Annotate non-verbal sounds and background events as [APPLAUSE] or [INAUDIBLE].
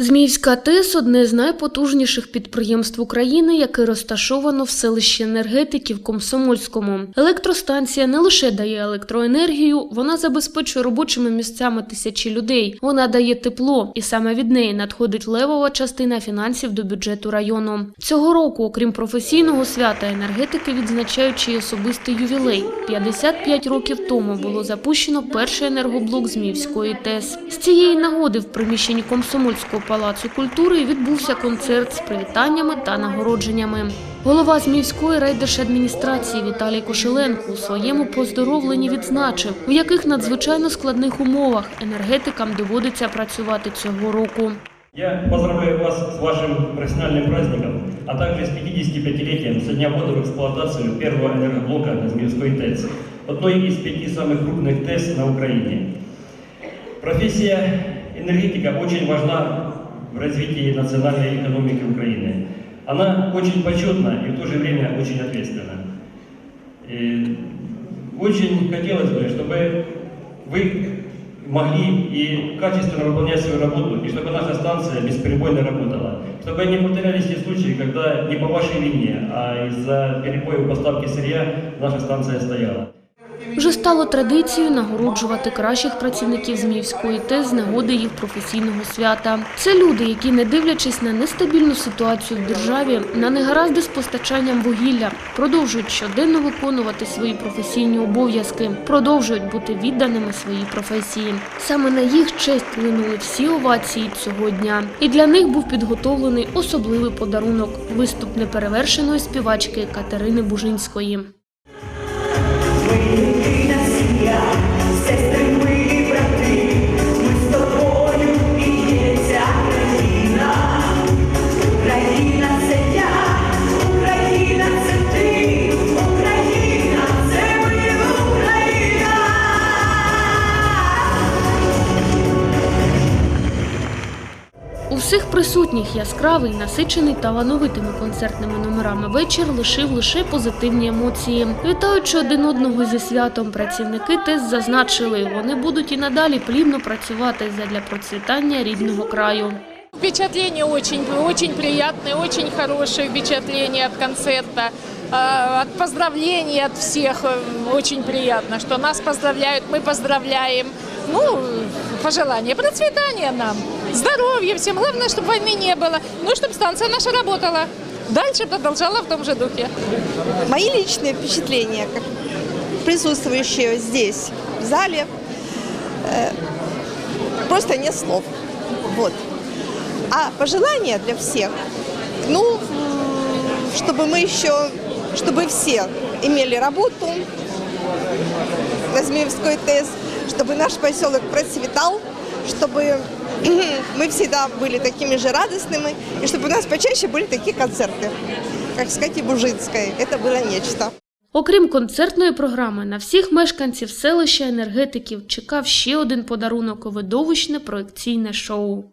Зміївська ТЕС – одне з найпотужніших підприємств України, яке розташовано в селищі енергетиків Комсомольському. Електростанція не лише дає електроенергію, вона забезпечує робочими місцями тисячі людей. Вона дає тепло, і саме від неї надходить левова частина фінансів до бюджету району. Цього року, окрім професійного свята, енергетики відзначають чий особистий ювілей. 55 років тому було запущено перший енергоблок Зміївської ТЕС. З цієї нагоди в приміщенні Комсомольського палацу культури відбувся концерт з привітаннями та нагородженнями. Голова Зміївської райдержадміністрації Віталій Кошеленко у своєму поздоровленні відзначив, в яких надзвичайно складних умовах енергетикам доводиться працювати цього року. Я поздравляю вас с вашим профессиональным праздником, а также с 55-летием со дня ввода в эксплуатацию первого энергоблока на Змеевской ТЭЦ, одной из пяти самых крупных ТЭЦ на Украине. Профессия энергетика очень важна в развитии национальной экономики Украины. Она очень почетна и в то же время очень ответственна. И очень хотелось бы, чтобы вы могли и качественно выполнять свою работу, и чтобы наша станция бесперебойно работала. Чтобы не повторялись те случаи, когда не по вашей вине, а из-за перебоев поставки сырья наша станция стояла. Вже стало традицією нагороджувати кращих працівників Зміївської ТЕС з нагоди їх професійного свята. Це люди, які, не дивлячись на нестабільну ситуацію в державі, на негаразди з постачанням вугілля, продовжують щоденно виконувати свої професійні обов'язки, продовжують бути відданими своїй професії. Саме на їх честь линули всі овації цього дня. І для них був підготовлений особливий подарунок виступ неперевершеної співачки Катерини Бужинської. Україна сім'я, У всіх присутніх яскравий, насичений талановитими концертними номерами вечір лишив лише позитивні емоції. Вітаючи один одного зі святом, працівники ТЕС зазначили, вони будуть і надалі плідно працювати задля процвітання рідного краю. Впечатления очень, очень приятные, очень хорошие впечатления от концерта, э, от поздравлений от всех. э, Очень приятно, что нас поздравляют, мы поздравляем. Ну, пожелания процветания нам, здоровья всем. Главное, чтобы войны не было. Ну, чтобы станция наша работала. Дальше продолжала в том же духе. Мои личные впечатления, как присутствующие здесь, в зале, э, просто нет слов. Вот. А пожелания для всех, ну, чтобы мы еще, чтобы все имели работу на Змеевской ТЭС, чтобы наш поселок процветал, чтобы [CLEARS THROAT] мы всегда были такими же радостными, и чтобы у нас почаще были такие концерты, как в Скате Бужинской. Это было нечто. Окрім концертної програми, на всіх мешканців селища енергетиків чекав ще один подарунок – видовищне проекційне шоу.